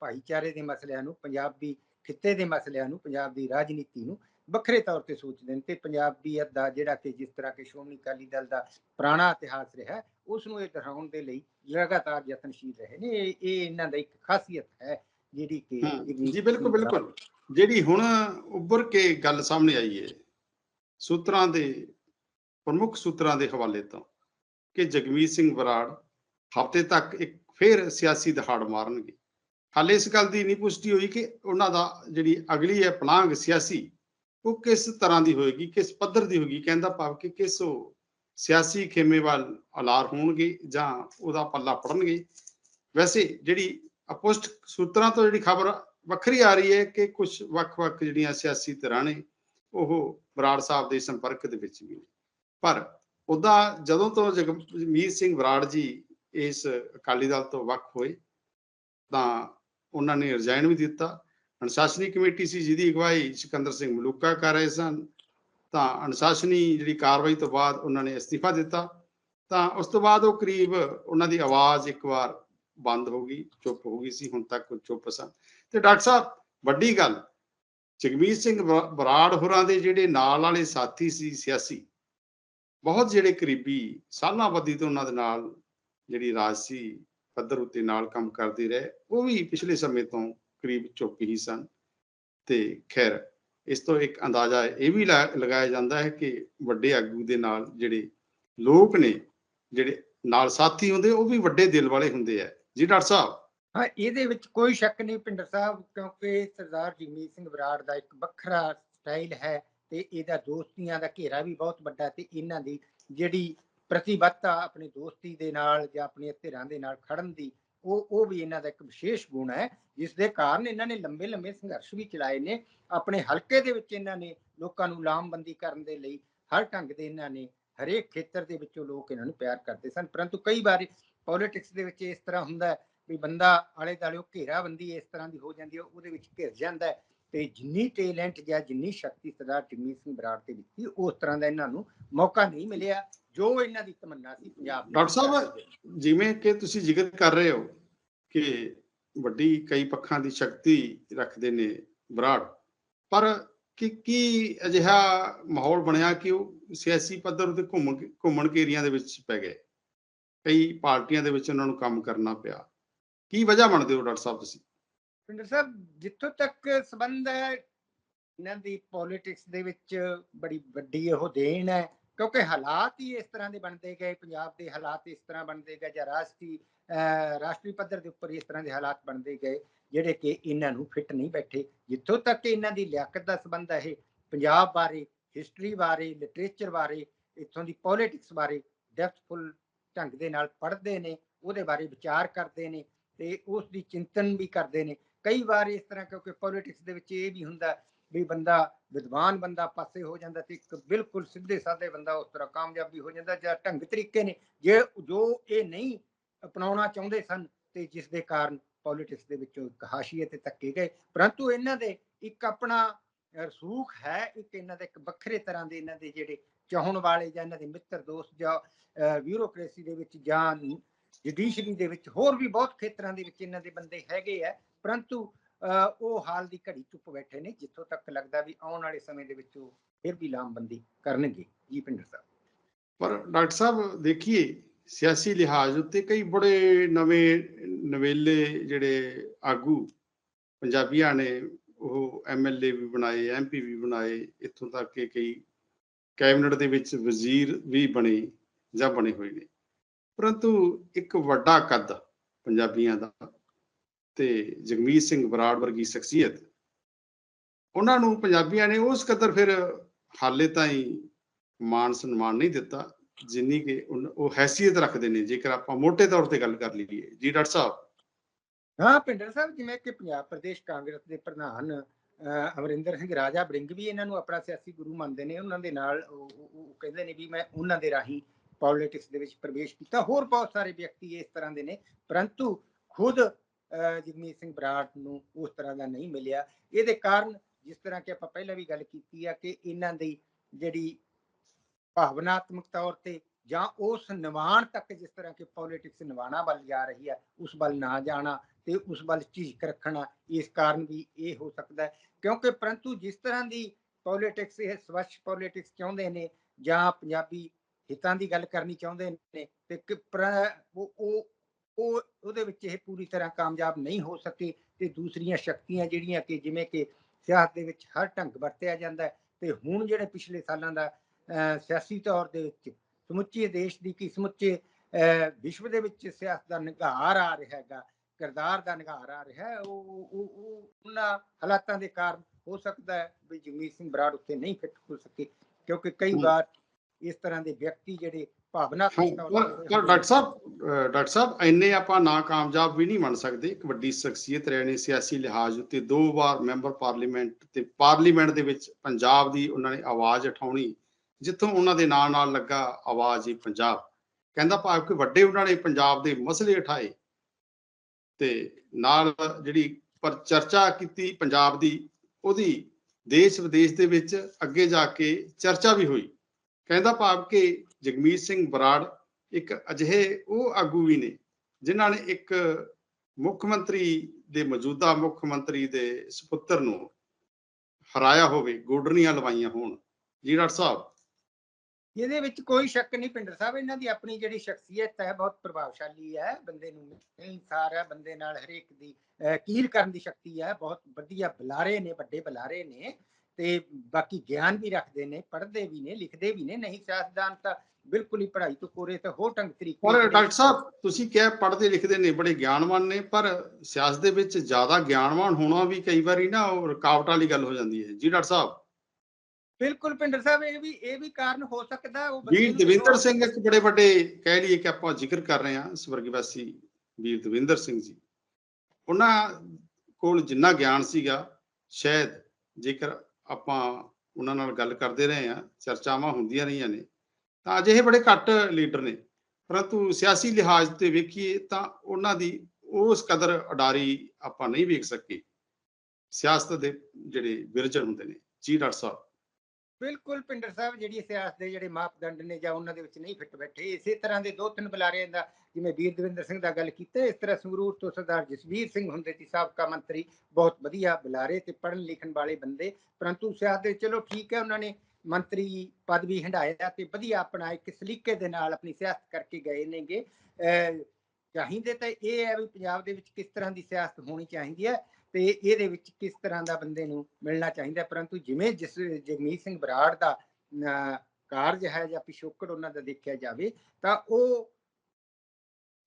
ਭਾਈਚਾਰੇ ਦੇ ਮਸਲਿਆਂ ਨੂੰ ਪੰਜਾਬੀ ਖਿੱਤੇ ਦੇ ਮਸਲਿਆਂ ਨੂੰ ਪੰਜਾਬ ਦੀ ਰਾਜਨੀਤੀ ਨੂੰ ਵੱਖਰੇ ਤੌਰ ਤੇ ਸੋਚਦੇ ਨੇ ਤੇ ਪੰਜਾਬੀਅਤ ਦਾ ਜਿਹੜਾ ਕਿ ਜਿਸ ਤਰ੍ਹਾਂ ਕਿ ਸ਼੍ਰੋਮਣੀ ਅਕਾਲੀ ਦਲ ਦਾ ਪੁਰਾਣਾ ਇਤਿਹਾਸ ਰਿਹਾ ਉਸ ਨੂੰ ਇਹ ਦੁਹਰਾਉਣ ਦੇ ਲਈ ਲਗਾਤਾਰ ਯਤਨਸ਼ੀਲ ਰਹੇ ਨੇ। ਇਹ ਇਹ ਇਹਨਾਂ ਦਾ ਇੱਕ ਖਾਸੀਅਤ ਹੈ ਜਿਹੜੀ ਕਿ ਜੀ ਬਿਲਕੁਲ ਬਿਲਕੁਲ। ਜਿਹੜੀ ਹੁਣ ਉੱਭਰ ਕੇ ਗੱਲ ਸਾਹਮਣੇ ਆਈ ਹੈ ਸੂਤਰਾਂ ਦੇ ਪ੍ਰਮੁੱਖ ਸੂਤਰਾਂ ਦੇ ਹਵਾਲੇ ਤੋਂ ਕਿ ਜਗਮੀਤ ਸਿੰਘ ਬਰਾੜ ਹਫ਼ਤੇ ਤੱਕ ਇੱਕ ਫਿਰ ਸਿਆਸੀ ਦਹਾੜ ਮਾਰਨਗੇ। ਹਾਲੇ ਇਸ ਗੱਲ ਦੀ ਨਹੀਂ ਪੁਸ਼ਟੀ ਹੋਈ ਕਿ ਉਹਨਾਂ ਦਾ ਜਿਹੜੀ ਅਗਲੀ ਹੈ ਪਲਾਂਗ ਸਿਆਸੀ ਉਹ ਕਿਸ ਤਰ੍ਹਾਂ ਦੀ ਹੋਏਗੀ, ਕਿਸ ਪੱਧਰ ਦੀ ਹੋਏਗੀ, ਕਹਿੰਦਾ ਭਾਵ ਕਿ ਕਿਸ ਸਿਆਸੀ ਖੇਮੇ ਵੱਲ ਅਲਾਰ ਹੋਣਗੇ ਜਾਂ ਉਹਦਾ ਪੱਲਾ ਪੜਨਗੇ ਵੈਸੇ ਜਿਹੜੀ ਅਪੋਸਟ ਸੂਤਰਾਂ ਤੋਂ ਜਿਹੜੀ ਖਬਰ ਵੱਖਰੀ ਆ ਰਹੀ ਹੈ ਕਿ ਕੁਝ ਵੱਖ-ਵੱਖ ਜਿਹੜੀਆਂ ਸਿਆਸੀ ਧਿਰਾਂ ਨੇ, ਉਹ ਬਰਾੜ ਸਾਹਿਬ ਦੇ ਸੰਪਰਕ ਦੇ ਵਿੱਚ ਵੀ ਨੇ। ਪਰ ਉਦਾਂ ਜਦੋਂ ਤੋਂ ਜਗਮੀਤ ਸਿੰਘ ਬਰਾੜ ਜੀ ਇਸ ਅਕਾਲੀ ਦਲ ਤੋਂ ਵੱਖ ਹੋਏ, ਤਾਂ ਉਹਨਾਂ ਨੇ ਰਿਜ਼ਾਈਨ ਵੀ ਦਿੱਤਾ ਅਨੁਸ਼ਾਸਨੀ ਕਮੇਟੀ ਸੀ ਜਿਹਦੀ ਅਗਵਾਈ ਸਿਕੰਦਰ ਸਿੰਘ ਮਲੂਕਾ ਕਰ ਰਹੇ ਸਨ। ਤਾਂ ਅਨੁਸ਼ਾਸਨੀ ਜਿਹੜੀ ਕਾਰਵਾਈ ਤੋਂ ਬਾਅਦ ਉਹਨਾਂ ਨੇ ਅਸਤੀਫਾ ਦਿੱਤਾ। ਤਾਂ ਉਸ ਤੋਂ ਬਾਅਦ ਉਹ ਕਰੀਬ ਉਹਨਾਂ ਦੀ ਆਵਾਜ਼ ਇੱਕ ਵਾਰ ਬੰਦ ਹੋ ਗਈ, ਚੁੱਪ ਹੋ ਗਈ ਸੀ, ਹੁਣ ਤੱਕ ਉਹ ਚੁੱਪ ਸਨ। ਤੇ ਡਾਕਟਰ ਸਾਹਿਬ, ਵੱਡੀ ਗੱਲ, ਜਗਮੀਤ ਸਿੰਘ ਬਰਾ- ਬਰਾੜ ਹੋਰਾਂ ਦੇ ਜਿਹੜੇ ਨਾਲ ਵਾਲੇ ਸਾਥੀ ਸੀ, ਸਿਆਸੀ, ਬਹੁਤ ਜਿਹੜੇ ਕਰੀਬੀ ਸਾਲਾਂ ਬੱਧੀ ਤੋਂ ਉਹਨਾਂ ਦੇ ਨਾਲ ਜਿਹੜੀ ਰਾਜਸੀ ਪੱਧਰ ਉੱਤੇ ਨਾਲ ਕੰਮ ਕਰਦੇ ਰਹੇ, ਉਹ ਵੀ ਪਿਛਲੇ ਸਮੇਂ ਤੋਂ ਕਰੀਬ ਚੁੱਪ ਹੀ ਸਨ। ਤੇ ਖੈਰ, ਇਸ ਤੋਂ ਇੱਕ ਅੰਦਾਜ਼ਾ ਇਹ ਵੀ ਲਗਾਇਆ ਜਾਂਦਾ ਹੈ ਕਿ ਵੱਡੇ ਆਗੂ ਦੇ ਨਾਲ ਜਿਹੜੇ ਲੋਕ ਨੇ, ਜਿਹੜੇ ਨਾਲ ਸਾਥੀ ਹੁੰਦੇ, ਉਹ ਵੀ ਵੱਡੇ ਦਿਲ ਵਾਲੇ ਹੁੰਦੇ ਆ। ਜੀ ਡਾਕਟਰ ਸਾਹਿਬ? ਹਾਂ, ਇਹਦੇ ਵਿੱਚ ਕੋਈ ਸ਼ੱਕ ਨਹੀਂ ਪਿੰਡਰ ਸਾਹਿਬ, ਕਿਉਂਕਿ ਸਰਦਾਰ ਜਗਮੀਤ ਸਿੰਘ ਬਰਾੜ ਦਾ ਇੱਕ ਵੱਖਰਾ ਸਟਾਈਲ ਹੈ ਤੇ ਇਹਦਾ ਦੋਸਤੀਆਂ ਦਾ ਘੇਰਾ ਵੀ ਬਹੁਤ ਵੱਡਾ ਤੇ ਇਹਨਾਂ ਦੀ ਜਿਹੜੀ ਪ੍ਰਤੀਬੱਧਤਾ ਆਪਣੀ ਦੋਸਤੀ ਦੇ ਨਾਲ ਜਾਂ ਆਪਣੇ ਧਿਰਾਂ ਦੇ ਨਾਲ ਖੜਨ ਦੀ ਉਹ ਉਹ ਵੀ ਇਹਨਾਂ ਦਾ ਇੱਕ ਵਿਸ਼ੇਸ਼ ਗੁਣ ਹੈ, ਜਿਸ ਦੇ ਕਾਰਨ ਇਹਨਾਂ ਨੇ ਲੰਬੇ ਲੰਬੇ ਸੰਘਰਸ਼ ਵੀ ਚਲਾਏ ਨੇ, ਆਪਣੇ ਹਲਕੇ ਦੇ ਵਿੱਚ ਇਹਨਾਂ ਨੇ ਲੋਕਾਂ ਨੂੰ ਲਾਮਬੰਦੀ ਕਰਨ ਦੇ ਲਈ ਹਰ ਢੰਗ ਦੇ ਇਹਨਾਂ ਨੇ ਹਰੇਕ ਖੇਤਰ ਦੇ ਵਿੱਚੋਂ ਲੋਕ ਇਹਨਾਂ ਨੂੰ ਪਿਆਰ ਕਰਦੇ ਸਨ, ਪਰੰਤੂ ਕਈ ਵਾਰੀ ਪੋਲਿਟਿਕਸ ਦੇ ਵਿੱਚ ਇਸ ਤਰ੍ਹਾਂ ਹੁੰਦਾ ਹੈ ਵੀ ਬੰਦਾ ਆਲੇ ਦਾਲੇ ਉਹ ਘੇਰਾਬੰਦੀ ਇਸ ਤਰ੍ਹਾਂ ਦੀ ਹੋ ਜਾਂਦੀ ਹੈ, ਉਹਦੇ ਵਿੱਚ ਘਿਰ ਜਾਂਦਾ ਹੈ ਤੇ ਜਿੰਨੀ ਟੈਲੈਂਟ ਜਾਂ ਜਿੰਨੀ ਸ਼ਕਤੀ ਸਰਦਾਰ ਜਗਮੀਤ ਸਿੰਘ ਬਰਾੜ ਤੇ ਵਿੱਚ ਸੀ ਉਸ ਤਰ੍ਹਾਂ ਦਾ ਇਹਨਾਂ ਨੂੰ ਮੌਕਾ ਨਹੀਂ ਮਿਲਿਆ ਜੋ ਇਹਨਾਂ ਦੀ ਤਮੰਨਾ ਸੀ ਪੰਜਾਬ ਦੇ ਡਾਕਟਰ ਸਾਹਿਬ, ਦੇ। ਜਿਵੇਂ ਕਿ ਤੁਸੀਂ ਜ਼ਿਕਰ ਕਰ ਰਹੇ ਹੋ ਕਿ ਵੱਡੀ ਕਈ ਪੱਖਾਂ ਦੀ ਸ਼ਕਤੀ ਰੱਖਦੇ ਨੇ ਬਰਾੜ ਪਰ ਕਿ ਕੀ ਅਜਿਹਾ ਮਾਹੌਲ ਬਣਿਆ ਕਿ ਉਹ ਸਿਆਸੀ ਪੱਧਰ ਉਤੇ ਘੁੰਮ ਘੁੰਮਣ ਘੇਰੀਆਂ ਦੇ ਵਿੱਚ ਪੈ ਗਏ? ਕਈ ਪਾਰਟੀਆਂ ਦੇ ਵਿੱਚ ਉਹਨਾਂ ਨੂੰ ਕੰਮ ਕਰਨਾ ਪਿਆ। ਕੀ ਵਜ੍ਹਾ ਮੰਨਦੇ ਹੋ ਡਾਕਟਰ ਸਾਹਿਬ ਤੁਸੀਂ? ਪਿੰਡਰ ਸਾਹਿਬ, ਜਿੱਥੋਂ ਤੱਕ ਸੰਬੰਧ ਹੈ, ਇਹਨਾਂ ਦੀ ਪੋਲਿਟਿਕਸ ਦੇ ਵਿੱਚ ਬੜੀ ਵੱਡੀ ਉਹ ਦੇਣ ਹੈ, ਕਿਉਂਕਿ ਹਾਲਾਤ ਹੀ ਇਸ ਤਰ੍ਹਾਂ ਦੇ ਬਣਦੇ ਗਏ, ਪੰਜਾਬ ਦੇ ਹਾਲਾਤ ਇਸ ਤਰ੍ਹਾਂ ਬਣਦੇ ਗਏ, ਜਾਂ ਰਾਸ਼ਟਰੀ ਰਾਸ਼ਟਰੀ ਪੱਧਰ ਦੇ ਉੱਪਰ ਇਸ ਤਰ੍ਹਾਂ ਦੇ ਹਾਲਾਤ ਬਣਦੇ ਗਏ, ਜਿਹੜੇ ਕਿ ਇਹਨਾਂ ਨੂੰ ਫਿੱਟ ਨਹੀਂ ਬੈਠੇ। ਜਿੱਥੋਂ ਤੱਕ ਇਹਨਾਂ ਦੀ ਲਿਆਕਤ ਦਾ ਸੰਬੰਧ ਹੈ, ਇਹ ਪੰਜਾਬ ਬਾਰੇ ਹਿਸਟਰੀ ਬਾਰੇ ਲਿਟਰੇਚਰ ਬਾਰੇ, ਇੱਥੋਂ ਦੀ ਪੋਲਿਟਿਕਸ ਬਾਰੇ ਡੈਪਥਫੁਲ ਢੰਗ ਦੇ ਨਾਲ ਪੜ੍ਹਦੇ ਨੇ, ਉਹਦੇ ਬਾਰੇ ਵਿਚਾਰ ਕਰਦੇ ਨੇ, ਤੇ ਉਸ ਦੀ ਚਿੰਤਨ ਵੀ ਕਰਦੇ ਨੇ। ਕਈ ਵਾਰ ਇਸ ਤਰ੍ਹਾਂ ਕਿਉਂਕਿ ਪੋਲਿਟਿਕਸ ਦੇ ਵਿੱਚ ਇਹ ਵੀ ਹੁੰਦਾ ਵੀ ਬੰਦਾ ਵਿਦਵਾਨ ਬੰਦਾ ਪਾਸੇ ਹੋ ਜਾਂਦਾ ਤੇ ਇੱਕ ਬਿਲਕੁਲ ਸਿੱਧੇ ਸਾਦੇ ਬੰਦਾ ਉਸ ਤਰ੍ਹਾਂ ਕਾਮਯਾਬੀ ਹੋ ਜਾਂਦਾ ਜਾਂ ਢੰਗ ਤਰੀਕੇ ਨੇ, ਜੇ ਜੋ ਇਹ ਨਹੀਂ ਅਪਣਾਉਣਾ ਚਾਹੁੰਦੇ ਸਨ ਤੇ ਜਿਸ ਦੇ ਕਾਰਨ ਪੋਲਿਟਿਕਸ ਦੇ ਵਿੱਚੋਂ ਇੱਕ ਹਾਸ਼ੀਏ ਤੇ ਧੱਕੇ ਗਏ। ਪਰੰਤੂ ਇਹਨਾਂ ਦੇ ਇੱਕ ਆਪਣਾ ਰਸੂਖ ਹੈ, ਇੱਕ ਇਹਨਾਂ ਦੇ ਇੱਕ ਵੱਖਰੇ ਤਰ੍ਹਾਂ ਦੇ ਇਹਨਾਂ ਦੇ ਜਿਹੜੇ ਚਾਹਣ ਵਾਲੇ ਜਾਂ ਇਹਨਾਂ ਦੇ ਮਿੱਤਰ ਦੋਸਤ ਜਾਂ ਬਿਊਰੋਕ੍ਰੇਸੀ ਦੇ ਵਿੱਚ ਜਾਂ ਜੁਡੀਸ਼ਰੀ ਦੇ ਵਿੱਚ ਹੋਰ ਵੀ ਬਹੁਤ ਖੇਤਰਾਂ ਦੇ ਵਿੱਚ ਇਹਨਾਂ ਦੇ ਬੰਦੇ ਹੈਗੇ ਆ। ਪਰੰਤੂ ਉਹ ਹਾਲ ਦੀ ਘੜੀ ਚੁੱਪ ਬੈਠੇ ਨੇ, ਜਿੱਥੋਂ ਤੱਕ ਲੱਗਦਾ ਵੀ ਆਉਣ ਵਾਲੇ ਸਮੇਂ ਦੇ ਵਿੱਚ ਉਹ ਫਿਰ ਵੀ ਲਾਮਬੰਦੀ ਕਰਨਗੇ, ਜੀ ਪਿੰਡਰ ਸਾਹਿਬ। ਪਰ ਡਾਕਟਰ ਸਾਹਿਬ, ਦੇਖੀਏ, ਸਿਆਸੀ ਲਿਹਾਜ਼ ਉੱਤੇ ਕਈ ਬੜੇ ਨਵੇਂ ਨਵੇਲੇ ਜਿਹੜੇ ਆਗੂ ਪੰਜਾਬੀਆਂ ਨੇ, ਉਹ ਐਮਐਲਏ ਵੀ ਬਣਾਏ ਐਮਪੀ ਵੀ ਬਣਾਏ, ਇੱਥੋਂ ਤੱਕ ਕਿ ਕਈ ਕੈਬਨਿਟ ਦੇ ਵਿੱਚ ਵਜ਼ੀਰ ਵੀ ਬਣੇ ਜਾਂ ਬਣੇ ਹੋਏ ਨੇ। ਪਰੰਤੂ ਇੱਕ ਵੱਡਾ ਕੱਦ ਪੰਜਾਬੀਆਂ ਦਾ ਤੇ ਜਗਮੀਤ ਸਿੰਘ ਬਰਾੜ ਵਰਗੀ ਸ਼ਖਸੀਅਤ। ਉਹਨਾਂ ਨੂੰ ਪੰਜਾਬੀਆਂ ਨੇ ਉਸ ਕਦਰ ਫਿਰ ਹਾਲੇ ਤਾਈਂ ਮਾਣ ਸਨਮਾਨ ਨਹੀਂ ਦਿੱਤਾ, ਜਿੰਨੀ ਕਿ ਉਹ ਹੈਸੀਅਤ ਰੱਖਦੇ ਨੇ, ਜੇਕਰ ਆਪਾਂ ਮੋٹے ਤੌਰ ਤੇ ਗੱਲ ਕਰ ਲਈਏ। ਜੀ ਡਾਕਟਰ ਸਾਹਿਬ। ਹਾਂ ਪਿੰਡਰ ਸਾਹਿਬ, ਜਿਵੇਂ ਕਿ ਪੰਜਾਬ ਪ੍ਰਦੇਸ਼ ਕਾਂਗਰਸ ਦੇ ਪ੍ਰਧਾਨ ਅਮਰਿੰਦਰ ਸਿੰਘ ਰਾਜਾ ਬ੍ਰਿੰਗ ਵੀ ਇਹਨਾਂ ਨੂੰ ਆਪਣਾ ਸਿਆਸੀ ਗੁਰੂ ਮੰਨਦੇ ਨੇ। ਉਹਨਾਂ ਦੇ ਨਾਲ ਉਹ ਕਹਿੰਦੇ ਨੇ ਵੀ ਮੈਂ ਉਹਨਾਂ ਦੇ ਰਾਹੀਂ ਪੋਲਿਟਿਕਸ ਦੇ ਵਿੱਚ ਪ੍ਰਵੇਸ਼ ਕੀਤਾ। ਹੋਰ ਬਹੁਤ ਸਾਰੇ ਵਿਅਕਤੀ ਇਸ ਤਰ੍ਹਾਂ ਦੇ ਨੇ, ਪਰੰਤੂ ਖੁਦ ਜਗਮੀਤ ਸਿੰਘ ਬਰਾੜ ਨੂੰ ਉਸ ਤਰ੍ਹਾਂ ਦਾ ਨਹੀਂ ਮਿਲਿਆ। ਇਹਦੇ ਕਾਰਨ ਜਿਸ ਤਰ੍ਹਾਂ ਕਿ ਆਪਾਂ ਪਹਿਲਾਂ ਵੀ ਗੱਲ ਕੀਤੀ ਆ ਕਿ ਇਹਨਾਂ ਦੀ ਜਿਹੜੀ ਭਾਵਨਾਤਮਕ ਤੌਰ ਤੇ ਜਾਂ ਉਸ ਨਿਵਾਣ ਤੱਕ ਜਿਸ ਤਰ੍ਹਾਂ ਕਿ ਪੋਲਿਟਿਕਸ ਨਿਵਾਣਾ ਵੱਲ ਜਾ ਰਹੀ ਹੈ ਉਸ ਵੱਲ ਨਾ ਜਾਣਾ ਤੇ ਉਸ ਵੱਲ ਝੀਕ ਰੱਖਣਾ, ਇਸ ਕਾਰਨ ਵੀ ਇਹ ਹੋ ਸਕਦਾ ਹੈ। ਕਿਉਂਕਿ ਪਰੰਤੂ ਜਿਸ ਤਰ੍ਹਾਂ ਦੀ ਪੋਲਿਟਿਕਸ ਇਹ ਸਵੱਛ ਪੋਲਿਟਿਕਸ ਚਾਹੁੰਦੇ ਨੇ ਜਾਂ ਪੰਜਾਬੀ ਹਿੱਤਾਂ ਦੀ ਗੱਲ ਕਰਨੀ ਚਾਹੁੰਦੇ ਨੇ ਤੇ ਕਿ ਪਰ- ਉਹ ਉਹ ਉਹ ਉਹਦੇ ਵਿੱਚ ਇਹ ਪੂਰੀ ਤਰ੍ਹਾਂ ਕਾਮਯਾਬ ਨਹੀਂ ਹੋ ਸਕੇ ਤੇ ਦੂਸਰੀਆਂ ਸ਼ਕਤੀਆਂ ਜਿਹੜੀਆਂ ਕਿ ਜਿਵੇਂ ਕਿ ਸਿਆਸਤ ਦੇ ਵਿੱਚ ਹਰ ਢੰਗ ਵਰਤਿਆ ਜਾਂਦਾ ਹੈ ਤੇ ਹੁਣ ਜਿਹੜੇ ਪਿਛਲੇ ਸਾਲਾਂ ਦਾ ਸਿਆਸੀ ਤੌਰ ਦੇ ਵਿੱਚ ਸਮੁੱਚੇ ਦੇਸ਼ ਦੀ ਕੀ ਸਮੁੱਚੇ ਵਿਸ਼ਵ ਦੇ ਵਿੱਚ ਸਿਆਸਤ ਦਾ ਨਿਗਾਰ ਆ ਰਿਹਾ ਹੈਗਾ ਕਿਰਦਾਰ ਦਾ ਨਿਗਾਰ ਆ ਰਿਹਾ ਹੈ ਉਹ ਉਹ- ਉਹ ਉਹ ਉਹਨਾਂ ਹਾਲਾਤਾਂ ਦੇ ਕਾਰਨ ਹੋ ਸਕਦਾ ਹੈ ਵੀ ਜਗਮੀਤ ਸਿੰਘ ਬਰਾੜ ਉੱਤੇ ਨਹੀਂ ਫਿੱਟ ਹੋ ਸਕੇ ਕਿਉਂਕਿ ਕਈ। ਵਾਰ ਇਸ ਤਰ੍ਹਾਂ ਦੇ ਵਿਅਕਤੀ ਜਿਹੜੇ ਭਾਵਨਾਤਮਕ ਤੌਰ ਡਾਕਟਰ ਸਾਹਿਬ ਡਾਕਟਰ ਸਾਹਿਬ ਇੰਨੇ ਆਪਾਂ ਨਾ ਕਾਮਯਾਬ ਵੀ ਨਹੀਂ ਬਣ ਸਕਦੇ। ਇੱਕ ਵੱਡੀ ਸ਼ਖਸੀਅਤ ਰਹੇ ਨੇ ਸਿਆਸੀ ਲਿਹਾਜ਼ ਉੱਤੇ ਦੋ ਵਾਰ ਮੈਂਬਰ ਪਾਰਲੀਮੈਂਟ ਤੇ ਪਾਰਲੀਮੈਂਟ ਦੇ ਵਿੱਚ ਪੰਜਾਬ ਦੀ ਉਹਨਾਂ ਨੇ ਆਵਾਜ਼ ਉਠਾਉਣੀ ਜਿੱਥੋਂ ਉਹਨਾਂ ਦੇ ਨਾਂ ਨਾਲ ਲੱਗਾ ਆਵਾਜ਼ ਹੀ ਪੰਜਾਬ। ਕਹਿੰਦਾ ਭਾਵ ਕਿ ਵੱਡੇ ਉਹਨਾਂ ਨੇ ਪੰਜਾਬ ਦੇ ਮਸਲੇ ਉਠਾਏ ਤੇ ਨਾਲ ਜਿਹੜੀ ਪਰ ਚਰਚਾ ਕੀਤੀ ਪੰਜਾਬ ਦੀ ਉਹਦੀ ਦੇਸ਼ ਵਿਦੇਸ਼ ਦੇ ਵਿੱਚ ਅੱਗੇ ਜਾ ਕੇ ਚਰਚਾ ਵੀ ਹੋਈ। ਕਹਿੰਦਾ ਭਾਵ ਕਿ ਜਗਮੀਤ ਸਿੰਘ ਬਰਾੜ ਇੱਕ ਅਜਿਹੇ ਉਹ ਆਗੂ ਵੀ ਨੇ, ਜਿਨ੍ਹਾਂ ਨੇ ਇੱਕ ਮੁੱਖ ਮੰਤਰੀ ਦੇ ਮੌਜੂਦਾ ਮੁੱਖ ਮੰਤਰੀ ਦੇ ਸੁਪੁੱਤਰ ਨੂੰ ਹਰਾਇਆ ਹੋਵੇ ਗੋਡਰੀਆਂ ਲਵਾਈਆਂ ਹੋਣ। ਜੀ ਡਾਕਟਰ ਸਾਹਿਬ। ਇਹਦੇ ਵਿੱਚ ਕੋਈ ਸ਼ੱਕ ਨਹੀਂ ਪਿੰਡਰ ਸਾਹਿਬ, ਇਹਨਾਂ ਦੀ ਆਪਣੀ ਜਿਹੜੀ ਸ਼ਖਸੀਅਤ ਹੈ, ਬਹੁਤ ਪ੍ਰਭਾਵਸ਼ਾਲੀ ਹੈ, ਬੰਦੇ ਨੂੰ ਮਿਲਣਸਾਰ ਹੈ, ਬੰਦੇ ਨਾਲ ਹਰੇਕ ਦੀ ਕੀਲ ਕਰਨ ਦੀ ਸ਼ਕਤੀ ਹੈ, ਬਹੁਤ ਵਧੀਆ ਬੁਲਾਰੇ ਨੇ, ਵੱਡੇ ਬੁਲਾਰੇ ਨੇ। ਤੇ ਬਾਕੀ ਗਿਆਨ ਵੀ ਰੱਖਦੇ ਨੇ ਪੜ੍ਹਦੇ ਵੀ ਨੇ ਲਿਖਦੇ ਵੀ ਨੇ ਨਹੀਂ ਸਿਆਸਤਦਾਨ ਤਾਂ ਬਿਲਕੁਲ ਹੀ ਪੜ੍ਹਾਈ ਤੋਂ ਕੋਰੇ ਤੇ ਹੋਰ ਢੰਗ ਤਰੀਕੇ ਪਰ ਡਾਕਟਰ ਸਾਹਿਬ ਤੁਸੀਂ ਕਿਹਾ ਪੜ੍ਹਦੇ ਲਿਖਦੇ ਨੇ ਬੜੇ ਗਿਆਨਵਾਨ ਨੇ ਪਰ ਸਿਆਸਤ ਦੇ ਵਿੱਚ ਜ਼ਿਆਦਾ ਗਿਆਨਵਾਨ ਹੋਣਾ ਵੀ ਕਈ ਵਾਰੀ ਨਾ ਉਹ ਰੁਕਾਵਟ ਵਾਲੀ ਗੱਲ ਹੋ ਜਾਂਦੀ ਹੈ। ਜੀ ਡਾਕਟਰ ਸਾਹਿਬ? ਬਿਲਕੁਲ ਪਿੰਡਰ ਸਾਹਿਬ ਇਹ ਵੀ ਇਹ ਵੀ ਕਾਰਨ ਹੋ ਸਕਦਾ ਉਹ ਨੂੰ ਦਵਿੰਦਰ ਸਿੰਘ ਇੱਕ ਬੜੇ ਵੱਡੇ ਕਹਿ ਲਈਏ ਕਿ ਆਪਾਂ ਜ਼ਿਕਰ ਕਰ ਰਹੇ ਹਾਂ ਸਵਰਗਵਾਸੀ ਵੀਰ ਦਵਿੰਦਰ ਸਿੰਘ ਜੀ। ਉਹਨਾਂ ਕੋਲ ਜਿੰਨਾ ਗਿਆਨ ਸੀਗਾ ਸ਼ਾਇਦ ਜੇਕਰ ਆਪਾਂ ਉਹਨਾਂ ਨਾਲ ਗੱਲ ਕਰਦੇ ਰਹੇ ਹਾਂ, ਚਰਚਾਵਾਂ ਹੁੰਦੀਆਂ ਰਹੀਆਂ ਨੇ, ਤਾਂ ਅਜਿਹੇ ਬੜੇ ਘੱਟ ਲੀਡਰ ਨੇ, ਪਰੰਤੂ ਸਿਆਸੀ ਲਿਹਾਜ਼ ਤੇ ਵੇਖੀਏ ਤਾਂ ਉਹਨਾਂ ਦੀ ਉਸ ਕਦਰ ਅਡਾਰੀ ਆਪਾਂ ਨਹੀਂ ਵੇਖ ਸਕੇ। ਸਿਆਸਤ ਦੇ ਜਿਹੜੇ ਵਿਰਜਨ ਹੁੰਦੇ ਨੇ, ਜੀ ਡਾਕਟਰ ਸਾਹਿਬ। ਬਿਲਕੁਲ ਪਿੰਡਰ ਸਾਹਿਬ, ਜਿਹੜੀ ਸਿਆਸਤ ਦੇ ਜਿਹੜੇ ਮਾਪਦੰਡ ਨੇ ਜਾਂ ਉਹਨਾਂ ਦੇ ਵਿੱਚ ਨਹੀਂ ਫਿੱਟ ਬੈਠੇ, ਇਸੇ ਤਰ੍ਹਾਂ ਦੇ ਦੋ ਤਿੰਨ ਬੁਲਾਰਿਆਂ ਦਾ ਜਿਵੇਂ ਵੀਰ ਦਵਿੰਦਰ ਸਿੰਘ ਦਾ ਗੱਲ ਕੀਤਾ, ਇਸ ਤਰ੍ਹਾਂ ਸੰਗਰੂਰ ਤੋਂ ਸਰਦਾਰ ਜਸਵੀਰ ਸਿੰਘ ਹੁੰਦੇ ਸੀ, ਸਾਬਕਾ ਮੰਤਰੀ, ਬਹੁਤ ਵਧੀਆ ਬੁਲਾਰੇ ਤੇ ਪੜ੍ਹਨ ਲਿਖਣ ਵਾਲੇ ਬੰਦੇ, ਪਰੰਤੂ ਸਿਆਸਤ ਦੇ ਚਲੋ ਠੀਕ ਹੈ, ਉਹਨਾਂ ਨੇ ਮੰਤਰੀ ਪਦ ਵੀ ਹੰਡਾਇਆ ਤੇ ਵਧੀਆ ਆਪਣਾ ਇੱਕ ਸਲੀਕੇ ਦੇ ਨਾਲ ਆਪਣੀ ਸਿਆਸਤ ਕਰਕੇ ਗਏ ਨੇਗੇ। ਅਹ ਚਾਹੀਦੇ ਤਾਂ ਇਹ ਹੈ ਵੀ ਪੰਜਾਬ ਦੇ ਵਿੱਚ ਕਿਸ ਤਰ੍ਹਾਂ ਦੀ ਸਿਆਸਤ ਹੋਣੀ ਚਾਹੀਦੀ ਹੈ। ਤੇ ਇਹਦੇ ਵਿੱਚ ਕਿਸ ਤਰ੍ਹਾਂ ਦਾ ਬੰਦੇ ਨੂੰ ਮਿਲਣਾ ਚਾਹੀਦਾ ਪਰੰਤੂ ਜਿਵੇਂ ਜਿਸ ਜਗਮੀਤ ਸਿੰਘ ਬਰਾੜ ਦਾ ਕਾਰਜ ਹੈ ਜਾਂ ਪਿਛੋਕੜ ਉਹਨਾਂ ਦਾ ਦੇਖਿਆ ਜਾਵੇ, ਤਾਂ ਉਹ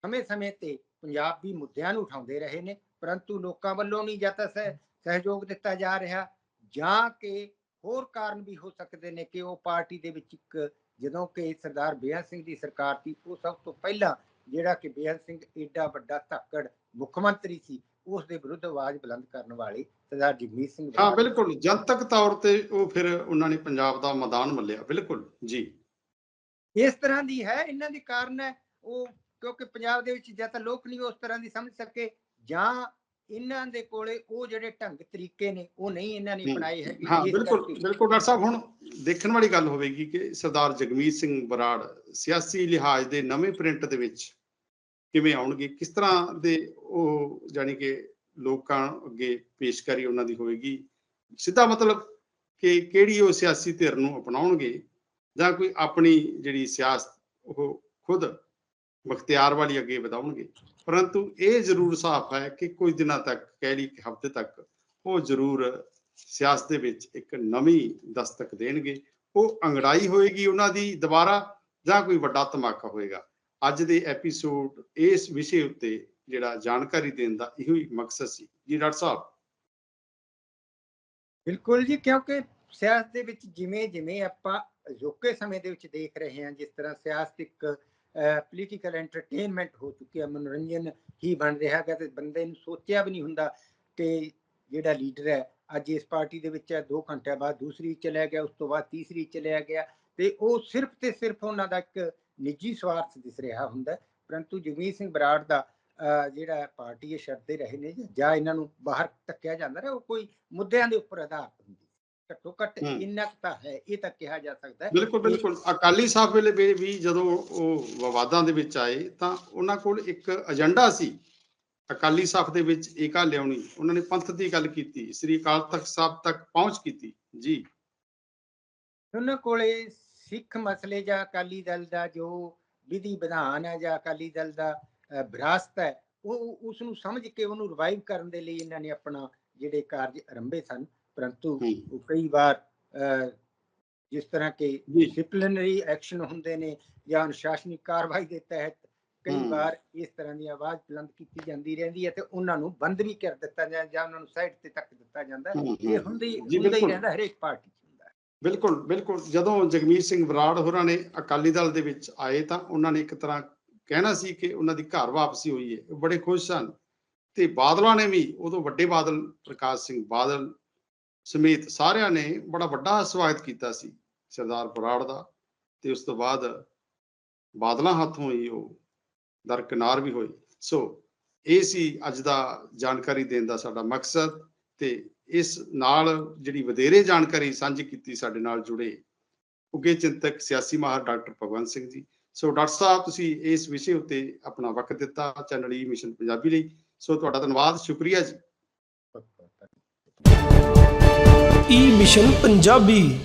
ਸਮੇਂ-ਸਮੇਂ ਤੇ ਪੰਜਾਬੀ ਮੁੱਦਿਆਂ ਨੂੰ ਉਠਾਉਂਦੇ ਰਹੇ ਨੇ। ਪਰੰਤੂ ਲੋਕਾਂ ਵੱਲੋਂ ਨਹੀਂ ਜਾਂ ਤਾਂ ਸਹਿ- ਸਹਿਯੋਗ ਦਿੱਤਾ ਜਾ ਰਿਹਾ, ਜਾਂ ਕਿ ਹੋਰ ਕਾਰਨ ਵੀ ਹੋ ਸਕਦੇ ਨੇ ਕਿ ਉਹ ਪਾਰਟੀ ਦੇ ਵਿੱਚ ਇੱਕ, ਜਦੋਂ ਕਿ ਸਰਦਾਰ ਬੇਅੰਤ ਸਿੰਘ ਦੀ ਸਰਕਾਰ ਸੀ, ਉਹ ਸਭ ਤੋਂ ਪਹਿਲਾਂ ਜਿਹੜਾ ਕਿ ਬੇਅੰਤ ਸਿੰਘ ਏਡਾ ਵੱਡਾ ਧੱਕੜ ਮੁੱਖ ਮੰਤਰੀ ਸੀ ਉਸ ਦੇ ਵਿਰੁੱਧ ਆਵਾਜ਼ ਬੁਲੰਦ ਕਰਨ ਵਾਲੇ ਸਰਦਾਰ ਜਗਮੀਤ ਸਿੰਘ ਹਾਂ ਬਿਲਕੁਲ। ਜਨਤਕ ਤੌਰ ਤੇ ਉਹ ਫਿਰ ਉਹਨਾਂ ਨੇ ਪੰਜਾਬ ਦਾ ਮੈਦਾਨ ਮੱਲਿਆ। ਬਿਲਕੁਲ ਜੀ। ਇਸ ਤਰ੍ਹਾਂ ਦੀ ਹੈ ਇਹਨਾਂ ਦੀ ਕਾਰਨ ਹੈ ਉਹ ਕਿਉਂਕਿ ਪੰਜਾਬ ਦੇ ਵਿੱਚ ਜਾਂ ਤਾਂ ਲੋਕ ਨਹੀਂ ਉਸ ਤਰ੍ਹਾਂ ਦੀ ਸਮਝ ਸਕੇ ਜਾਂ ਇਹਨਾਂ ਦੇ ਕੋਲੇ ਉਹ ਜਿਹੜੇ ਢੰਗ ਤਰੀਕੇ ਨੇ ਉਹ ਨਹੀਂ ਇਹਨਾਂ ਨੇ ਅਪਣਾਏ ਹੈਗੇ ਹਾਂ ਬਿਲਕੁਲ ਬਿਲਕੁਲ ਡਾਕਟਰ ਸਾਹਿਬ ਹੁਣ ਦੇਖਣ ਵਾਲੀ ਗੱਲ ਹੋਵੇਗੀ ਕਿ ਸਰਦਾਰ ਜਗਮੀਤ ਸਿੰਘ ਬਰਾੜ ਸਿਆਸੀ ਲਿਹਾਜ਼ ਦੇ ਨਵੇਂ ਪ੍ਰਿੰਟ ਦੇ ਵਿੱਚ ਕਿਵੇਂ ਆਉਣਗੇ, ਕਿਸ ਤਰ੍ਹਾਂ ਦੇ ਉਹ ਜਾਨੀ ਕਿ ਲੋਕਾਂ ਅੱਗੇ ਪੇਸ਼ਕਾਰੀ ਉਹਨਾਂ ਦੀ ਹੋਵੇਗੀ? ਸਿੱਧਾ ਮਤਲਬ ਕਿ ਕਿਹੜੀ ਉਹ ਸਿਆਸੀ ਧਿਰ ਨੂੰ ਅਪਣਾਉਣਗੇ? ਜਾਂ ਕੋਈ ਆਪਣੀ ਜਿਹੜੀ ਸਿਆਸਤ, ਉਹ ਖੁਦ ਮੁਖਤਿਆਰ ਵਾਲੀ ਅੱਗੇ ਵਧਾਉਣਗੇ? ਪਰੰਤੂ ਇਹ ਜ਼ਰੂਰ ਸਾਫ਼ ਹੈ ਕਿ ਕੁਝ ਦਿਨਾਂ ਤੱਕ, ਕਹਿ ਲਈ ਕਿ ਹਫ਼ਤੇ ਤੱਕ, ਉਹ ਜ਼ਰੂਰ ਸਿਆਸਤ ਦੇ ਵਿੱਚ ਇੱਕ ਨਵੀਂ ਦਸਤਕ ਦੇਣਗੇ। ਉਹ ਅੰਗੜਾਈ ਹੋਏਗੀ ਉਹਨਾਂ ਦੀ ਦੁਬਾਰਾ ਜਾਂ ਕੋਈ ਵੱਡਾ ਧਮਾਕਾ ਹੋਏਗਾ? ਅੱਜ ਦੇ ਐਪੀਸੋਡ ਇਸ ਵਿਸ਼ੇ ਉੱਤੇ ਜਿਹੜਾ ਜਾਣਕਾਰੀ ਦੇਣ ਦਾ ਇਹੋ ਹੀ ਮਕਸਦ ਸੀ। ਜੀ ਡਾਕਟਰ ਸਾਹਿਬ। ਬਿਲਕੁਲ ਜੀ, ਕਿਉਂਕਿ ਸਿਆਸਤ ਦੇ ਵਿੱਚ ਜਿਵੇਂ ਜਿਵੇਂ ਆਪਾਂ ਅਜੋਕੇ ਸਮੇਂ ਦੇ ਵਿੱਚ ਦੇਖ ਰਹੇ ਹਾਂ, ਜਿਸ ਤਰ੍ਹਾਂ ਸਿਆਸਤ ਇੱਕ ਪੋਲੀਟੀਕਲ ਐਂਟਰਟੇਨਮੈਂਟ ਹੋ ਚੁੱਕੀ ਹੈ, ਮਨੋਰੰਜਨ ਹੀ ਬਣ ਰਿਹਾ ਹੈਗਾ ਤੇ ਬੰਦੇ ਨੂੰ ਸੋਚਿਆ ਵੀ ਨਹੀਂ ਹੁੰਦਾ ਕਿ ਜਿਹੜਾ ਲੀਡਰ ਹੈ, ਅੱਜ ਇਸ ਪਾਰਟੀ ਦੇ ਵਿੱਚ ਹੈ 2 ਘੰਟਿਆਂ ਬਾਅਦ ਦੂਸਰੀ ਚਲਿਆ ਗਿਆ, ਉਸ ਤੋਂ ਬਾਅਦ ਤੀਸਰੀ ਚਲਿਆ ਗਿਆ ਤੇ ਉਹ ਸਿਰਫ ਤੇ ਸਿਰਫ ਉਹਨਾਂ ਦਾ ਇੱਕ ਨਿੱਜੀ ਸਵਾਰਥ ਦਿਸ ਰਿਹਾ ਹੁੰਦਾ। ਪਰੰਤੂ ਜਗਮੀਤ ਸਿੰਘ ਬਰਾੜ ਦਾ ਜਿਹੜਾ ਪਾਰਟੀ ਇਹ ਛੱਡਦੇ ਰਹੇ ਨੇ ਜਾਂ ਇਹਨਾਂ ਨੂੰ ਬਾਹਰ ਧੱਕਿਆ ਜਾਂਦਾ ਰਿਹਾ ਉਹ ਕੋਈ ਮੁੱਦਿਆਂ ਦੇ ਉੱਪਰ ਆਧਾਰਿਤ ਹੁੰਦੀ। ਘੱਟੋ ਘੱਟ। ਇੰਨਾ ਕੁ ਤਾਂ ਹੈ ਇਹ ਤਾਂ ਕਿਹਾ ਜਾ ਸਕਦਾ ਹੈ ਬਿਲਕੁਲ ਬਿਲਕੁਲ ਅਕਾਲੀ ਸਾਹਿਬ ਵੇਲੇ ਵੀ ਜਦੋਂ ਉਹ ਵਿਵਾਦਾਂ ਦੇ ਵਿੱਚ ਆਏ ਤਾਂ ਉਹਨਾਂ ਕੋਲ ਇੱਕ ਏਜੰਡਾ ਸੀ ਅਕਾਲੀ ਸਾਹਿਬ ਦੇ ਵਿੱਚ ਏਕਾ ਲਿਆਉਣੀ ਉਹਨਾਂ ਨੇ ਪੰਥ ਦੀ ਗੱਲ ਕੀਤੀ ਸ੍ਰੀ ਅਕਾਲ ਤਖਤ ਸਾਹਿਬ ਤੱਕ ਪਹੁੰਚ ਕੀਤੀ ਜੀ ਉਹਨਾਂ ਕੋਲੇ ਸਿੱਖ ਮਸਲੇ ਜਾਂ ਅਕਾਲੀ ਦਲ ਦਾ ਜੋ ਵਿਧੀ ਵਿਧਾਨ ਹੈ ਜਾਂ ਅਕਾਲੀ ਦਲ ਦਾ ਵਿਰਾਸਤ ਹੈ ਉਹ ਉਸ ਨੂੰ ਸਮਝ ਕੇ ਉਹਨੂੰ ਰਿਵਾਈਵ ਕਰਨ ਦੇ ਲਈ ਇਹਨਾਂ ਨੇ ਆਪਣਾ ਜਿਹੜੇ ਕਾਰਜ ਆਰੰਭੇ ਸਨ ਪਰੰਤੂ। ਉਹ ਕਈ ਵਾਰ ਜਿਸ ਤਰ੍ਹਾਂ ਕਿ ਡਿਸਪਲਿਨਰੀ ਐਕਸ਼ਨ ਹੁੰਦੇ ਨੇ ਜਾਂ ਅਨੁਸ਼ਾਸਨੀ ਕਾਰਵਾਈ ਦੇ ਤਹਿਤ ਕਈ। ਵਾਰ ਇਸ ਤਰ੍ਹਾਂ ਦੀ ਆਵਾਜ਼ ਬੁਲੰਦ ਕੀਤੀ ਜਾਂਦੀ ਰਹਿੰਦੀ ਹੈ ਤੇ ਉਹਨਾਂ ਨੂੰ ਬੰਦ ਵੀ ਕਰ ਦਿੱਤਾ ਜਾਂਦਾ ਜਾਂ ਉਹਨਾਂ ਨੂੰ ਸਾਈਡ ਤੇ ਤੱਕ ਦਿੱਤਾ ਜਾਂਦਾ ਇਹ। ਹੁੰਦੀ ਹੁੰਦਾ ਹੀ। ਰਹਿੰਦਾ ਹਰੇਕ ਪਾਰਟੀ। ਬਿਲਕੁਲ ਬਿਲਕੁਲ। ਜਦੋਂ ਜਗਮੀਤ ਸਿੰਘ ਬਰਾੜ ਹੋਰਾਂ ਨੇ ਅਕਾਲੀ ਦਲ ਦੇ ਵਿੱਚ ਆਏ ਤਾਂ ਉਹਨਾਂ ਨੇ ਇੱਕ ਤਰ੍ਹਾਂ ਕਹਿਣਾ ਸੀ ਕਿ ਉਹਨਾਂ ਦੀ ਘਰ ਵਾਪਸੀ ਹੋਈ ਹੈ। ਉਹ ਬੜੇ ਖੁਸ਼ ਸਨ। ਤੇ ਬਾਦਲਾਂ ਨੇ ਵੀ ਉਦੋਂ ਵੱਡੇ ਬਾਦਲ ਪ੍ਰਕਾਸ਼ ਸਿੰਘ ਬਾਦਲ ਸਮੇਤ ਸਾਰਿਆਂ ਨੇ ਬੜਾ ਵੱਡਾ ਸਵਾਗਤ ਕੀਤਾ ਸੀ ਸਰਦਾਰ ਬਰਾੜ ਦਾ। ਤੇ ਉਸ ਤੋਂ ਬਾਅਦ ਬਾਦਲਾਂ ਹੱਥੋਂ ਹੀ ਉਹ ਦਰਕਨਾਰ ਵੀ ਹੋਏ। ਸੋ ਇਹ ਸੀ ਅੱਜ ਦਾ ਜਾਣਕਾਰੀ ਦੇਣ ਦਾ ਸਾਡਾ ਮਕਸਦ ਤੇ ਇਸ ਨਾਲ ਜਿਹੜੀ ਵਧੇਰੇ ਜਾਣਕਾਰੀ ਸਾਂਝੀ ਕੀਤੀ ਸਾਡੇ ਨਾਲ ਜੁੜੇ ਉੱਗੇ ਚਿੰਤਕ ਸਿਆਸੀ ਮਾਹਰ doctor Bhagwant Singh ji. So doctor ਸਾਹਿਬ, ਤੁਸੀਂ ਇਸ ਵਿਸ਼ੇ ਉੱਤੇ ਆਪਣਾ ਵਕਤ ਦਿੱਤਾ, channel e E mission Punjabi ਲਈ। ਸੋ ਤੁਹਾਡਾ ਧੰਨਵਾਦ, ਸ਼ੁਕਰੀਆ ਜੀ। e E mission Punjabi.